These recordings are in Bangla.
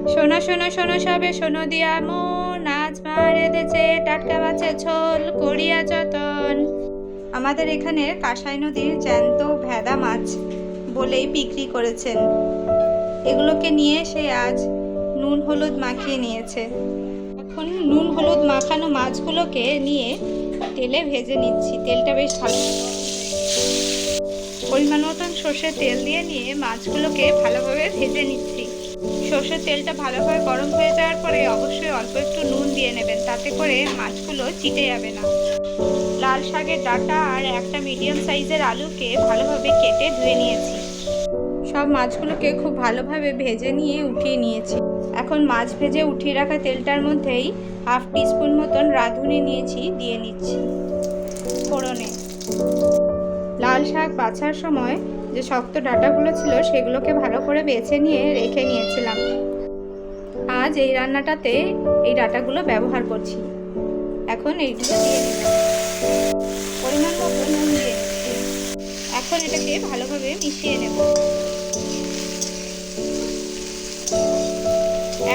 শোনো শোনো শোনো সবে, শোনো দিয়া মন। আজ মা রেঁধেছে টাটকা মাছের ঝোল করিয়া যতন। আমাদের এখানে কাঁসাই নদীর জ্যান্ত ভেদা মাছ বলেই বিক্রি করেছেন। এগুলোকে নিয়ে সে আজ নুন হলুদ মাখিয়ে নিয়েছে। এখন নুন হলুদ মাখানো মাছগুলোকে নিয়ে তেলে ভেজে নিচ্ছি। তেলটা বেশ ভালো পরিমাণ মতন সর্ষের তেল দিয়ে নিয়ে মাছগুলোকে ভালোভাবে ভেজে নিচ্ছি। সর্ষের তেলটা ভালোভাবে গরম হয়ে যাওয়ার পরে অবশ্যই অল্প একটু নুন দিয়ে নেবেন, তাতে করে মাছগুলো চিটে যাবে না। লাল শাকের ডাঁটা আর একটা মিডিয়াম সাইজের আলুকে ভালোভাবে কেটে ধুয়ে নিয়েছি। সব মাছগুলোকে খুব ভালোভাবে ভেজে নিয়ে উঠিয়ে নিয়েছি। এখন মাছ ভেজে উঠিয়ে রাখা তেলটার মধ্যেই হাফ টিস্পুন মতন রাঁধুনি নিয়েছি, দিয়ে নিচ্ছি। ফোড়নে। লাল শাক বাছার সময় যে শক্ত ডাটাগুলো ছিল সেগুলোকে ভালো করে বেছে নিয়ে রেখে নিয়েছিলাম। আজ এই রান্নাটাতে এই ডাটাগুলো ব্যবহার করছি। এখন এইগুলো দিয়ে পরিমাণ এখন এটাকে ভালোভাবে মিশিয়ে নেব।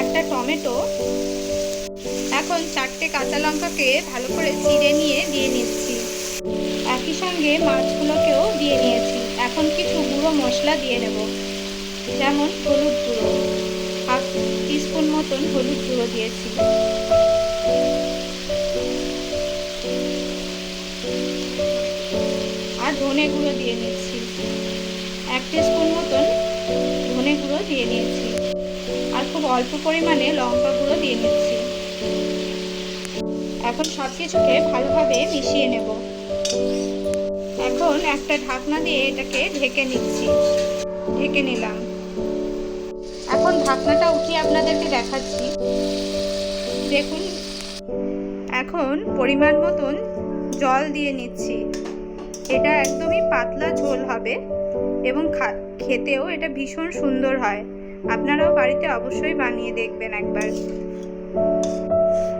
একটা টমেটো, এখন চারটে কাঁচা লঙ্কাকে ভালো করে চিড়ে নিয়ে দিয়ে নিচ্ছি। একই সঙ্গে মাছগুলোকেও গুঁড়ো মশলা দিয়ে নেব। যেমন হলুদ গুঁড়ো। হাফ টিস্পুন মতন হলুদ গুঁড়ো দিয়েছি। আর ধনে গুঁড়ো দিয়ে নিচ্ছি। এক টিস্পুন মতন ধনে গুঁড়ো দিয়ে নিয়েছি। আর খুব অল্প পরিমাণে লঙ্কা গুঁড়ো দিয়ে নিচ্ছি। এখন সব কিছুকে ভালোভাবে মিশিয়ে নেব। এখন একটা ঢাকনা দিয়ে এটাকে ঢেকে নিচ্ছি। ঢেকে নিলাম। এখন ঢাকনাটা উঠিয়ে আপনাদেরকে দেখাচ্ছি। দেখুন। এখন পরিমাণ মতন জল দিয়ে নিচ্ছি। এটা একদমই পাতলা ঝোল হবে এবং খেতেও এটা ভীষণ সুন্দর হয়। আপনারাও বাড়িতে অবশ্যই বানিয়ে দেখবেন একবার।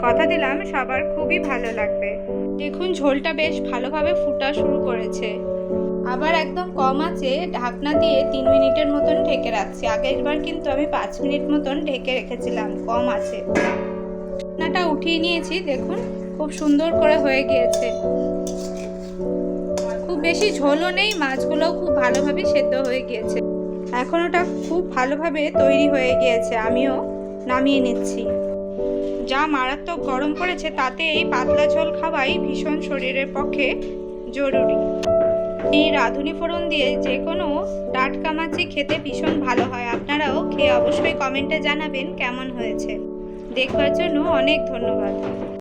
কথা দিলাম, সবার খুবই ভালো লাগবে। দেখুন, ঝোলটা বেশ ভালোভাবে ফুটা শুরু করেছে। আবার একদম কম আছে, ঢাকনা দিয়ে তিন মিনিটের মতন ঢেকে রাখছি। আগেরবার কিন্তু আমি পাঁচ মিনিট মতন ঢেকে রেখেছিলাম, কম আছে। ঢাকনাটা উঠিয়ে নিয়েছি, দেখুন, খুব সুন্দর করে হয়ে গিয়েছে। খুব বেশি ঝোলও নেই, মাছগুলোও খুব ভালোভাবে সেদ্ধ হয়ে গিয়েছে। এখন ওটা খুব ভালোভাবে তৈরি হয়ে গিয়েছে, আমিও নামিয়ে নিচ্ছি। যা মারাত্মক গরম পড়েছে তাতে এই পাতলা ঝোল খাওয়াই ভীষণ শরীরের পক্ষে জরুরি। এই রাঁধুনি ফোড়ন দিয়ে যে কোনো টাটকা মাছি খেতে ভীষণ ভালো হয়। আপনারাও খেয়ে অবশ্যই কমেন্টে জানাবেন কেমন হয়েছে। দেখবার জন্য অনেক ধন্যবাদ।